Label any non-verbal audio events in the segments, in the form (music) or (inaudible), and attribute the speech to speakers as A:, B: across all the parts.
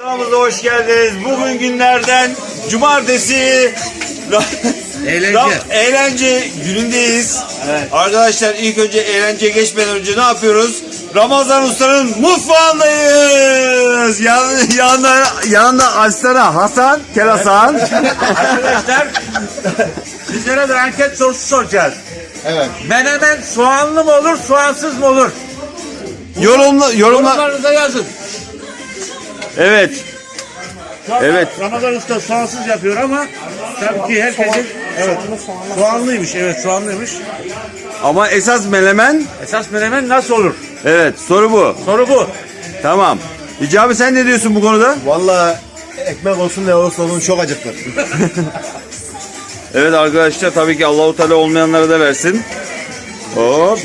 A: Kanalımıza hoş geldiniz. Bugün günlerden cumartesi
B: Eğlence.
A: Ram- eğlence günündeyiz. Arkadaşlar ilk önce eğlenceye geçmeden önce ne yapıyoruz? Ramazan Usta'nın mutfağındayız. Yan, yanında, yanında Aslan'a Hasan, Kel Hasan.
B: Arkadaşlar sizlere bir anket sorusu soracağız.
C: Evet.
B: Menemen soğanlı mı olur, soğansız mı olur?
A: Yorumla, yorumlar.
B: Yorumlarınıza yazın.
A: Evet. Evet.
B: Ramazan Usta soğansız yapıyor ama tabii ki herkesin evet soğanlıymış. Evet soğanlıymış.
A: Ama esas melemen.
B: Esas menemen nasıl olur?
A: Evet soru bu.
B: Soru bu.
A: Tamam. Hicabi sen ne diyorsun bu konuda?
C: Valla ekmek olsun ne olursa olsun çok acıktır. (laughs)
A: Evet arkadaşlar tabii ki Allahu Teala olmayanlara da versin. Hop.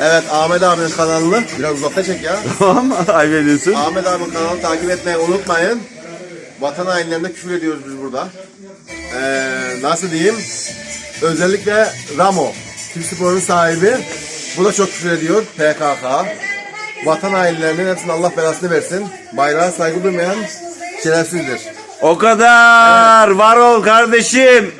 C: Evet Ahmet abinin kanalını biraz uzakta çek ya. (laughs)
A: Tamam. Ayıp ediyorsun.
C: Ahmet abinin kanalını takip etmeyi unutmayın. Vatan hainlerine küfür ediyoruz biz burada. Ee, nasıl diyeyim? Özellikle Ramo, Türk Spor'un sahibi. Bu da çok küfür ediyor. PKK. Vatan hainlerinin hepsinin Allah belasını versin. Bayrağa saygı duymayan şerefsizdir.
A: O kadar. Var ol kardeşim.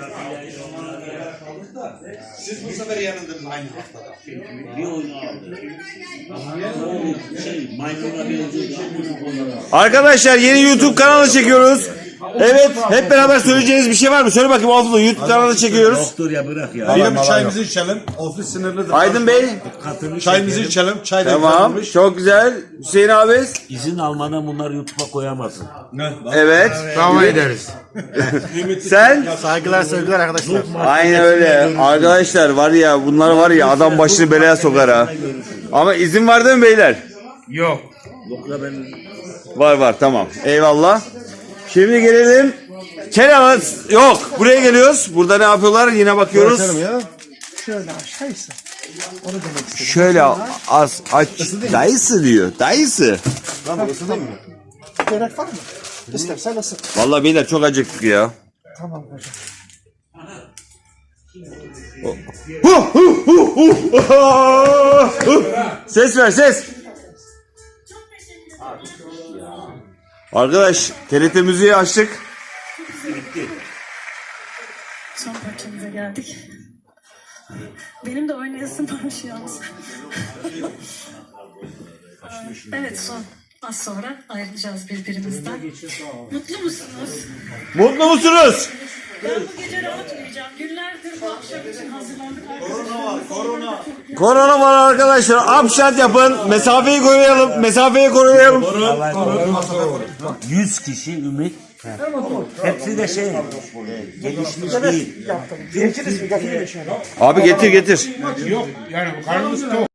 A: Arkadaşlar yeni YouTube kanalı çekiyoruz. Evet, hep beraber söyleyeceğiniz bir şey var mı? Söyle bakayım Aflı, YouTube kanalı çekiyoruz.
B: Dur ya bırak ya.
D: Bir çayımızı içelim. Ofis sınırlıdır.
A: Aydın Bey.
D: Çayımızı içelim. Çay da
A: Tamam,
D: güzelmiş.
A: çok güzel. Hüseyin abi.
B: İzin almadan bunları YouTube'a koyamazsın.
A: Evet.
B: Devam ederiz.
A: Sen?
C: Saygılar sevgiler arkadaşlar.
A: Aynen öyle. Arkadaşlar var ya bunlar var ya adam başını belaya sokar ha. Ama izin var değil mi beyler?
B: Yok. Yok ya ben
A: Var var tamam. Eyvallah. Şimdi gelelim. Kenan yok. Buraya geliyoruz. Burada ne yapıyorlar? Yine bakıyoruz.
C: Açalım ya.
A: Şöyle az aç. Dayısı diyor. Dayısı.
C: Lan burası değil mi?
E: Gerek var mı? İstersen ısıt.
A: Vallahi beyler çok acıktık ya.
E: Tamam hocam.
A: Hu, hu, hu, hu. Hu. Ses ver ses. Arkadaş TRT müziği açtık.
F: Son parçamıza geldik. Benim de oynayasım varmış yalnız. evet son. Az sonra ayrılacağız birbirimizden. Mutlu musunuz?
A: Mutlu musunuz?
F: Ben bu gece rahat uyuyacağım. Günlerdir bu akşam için hazırlandık. Korona
A: Korona var arkadaşlar. Upshot yapın. Mesafeyi koruyalım. Mesafeyi koruyalım.
B: 100 kişi ümit. Hepsi de şey, gelişmiş değil.
E: Yaptım. Gerekiriz mi? Getirin şöyle.
A: Abi getir getir.